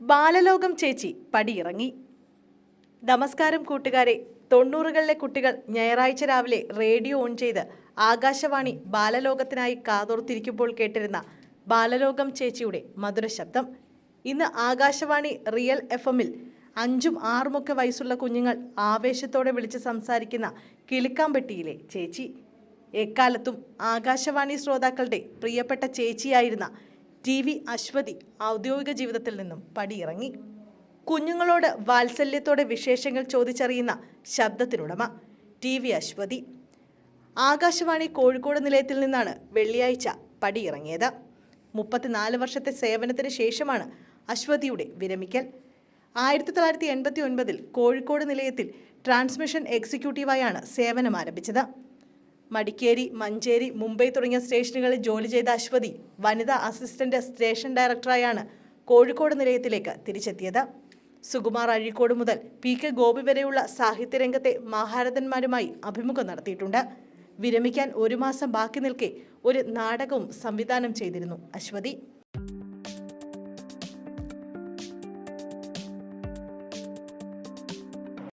ബാലലോകം ചേച്ചി പടിയിറങ്ങി. നമസ്കാരം കൂട്ടുകാരെ. തൊണ്ണൂറുകളിലെ കുട്ടികൾ ഞായറാഴ്ച രാവിലെ റേഡിയോ ഓൺ ചെയ്ത് ആകാശവാണി ബാലലോകത്തിനായി കാതോർത്തിരിക്കുമ്പോൾ കേട്ടിരുന്ന ബാലലോകം ചേച്ചിയുടെ മധുര ശബ്ദം. ഇന്ന് ആകാശവാണി റിയൽ എഫ് എമ്മിൽ അഞ്ചും ആറുമൊക്കെ വയസ്സുള്ള കുഞ്ഞുങ്ങൾ ആവേശത്തോടെ വിളിച്ച് സംസാരിക്കുന്ന കിളിക്കാമ്പെട്ടിയിലെ ചേച്ചി. എക്കാലത്തും ആകാശവാണി ശ്രോതാക്കളുടെ പ്രിയപ്പെട്ട ചേച്ചിയായിരുന്ന ടി വി അശ്വതി ഔദ്യോഗിക ജീവിതത്തിൽ നിന്നും പടിയിറങ്ങി. കുഞ്ഞുങ്ങളോട് വാത്സല്യത്തോടെ വിശേഷങ്ങൾ ചോദിച്ചറിയുന്ന ശബ്ദത്തിനുടമ. T V Aswathy. Akashvani Kozhikode നിലയത്തിൽ നിന്നാണ് വെള്ളിയാഴ്ച പടിയിറങ്ങിയത്. മുപ്പത്തിനാല് വർഷത്തെ സേവനത്തിന് ശേഷമാണ് അശ്വതിയുടെ വിരമിക്കൽ. ആയിരത്തി തൊള്ളായിരത്തി എൺപത്തി ഒൻപതിൽ കോഴിക്കോട് നിലയത്തിൽ ട്രാൻസ്മിഷൻ എക്സിക്യൂട്ടീവായാണ് സേവനം ആരംഭിച്ചത് മടിക്കേരി മഞ്ചേരി മുംബൈ തുടങ്ങിയ സ്റ്റേഷനുകളിൽ ജോലി ചെയ്ത അശ്വതി വനിതാ അസിസ്റ്റന്റ് സ്റ്റേഷൻ ഡയറക്ടറായാണ് കോഴിക്കോട് നിലയത്തിലേക്ക് തിരിച്ചെത്തിയത്. സുകുമാർ അഴീക്കോട് മുതൽ പി കെ ഗോപി വരെയുള്ള സാഹിത്യരംഗത്തെ മഹാരഥന്മാരുമായി അഭിമുഖം നടത്തിയിട്ടുണ്ട്. വിരമിക്കാൻ ഒരു മാസം ബാക്കി നിൽക്കെ ഒരു നാടകവും സംവിധാനം ചെയ്തിരുന്നു അശ്വതി.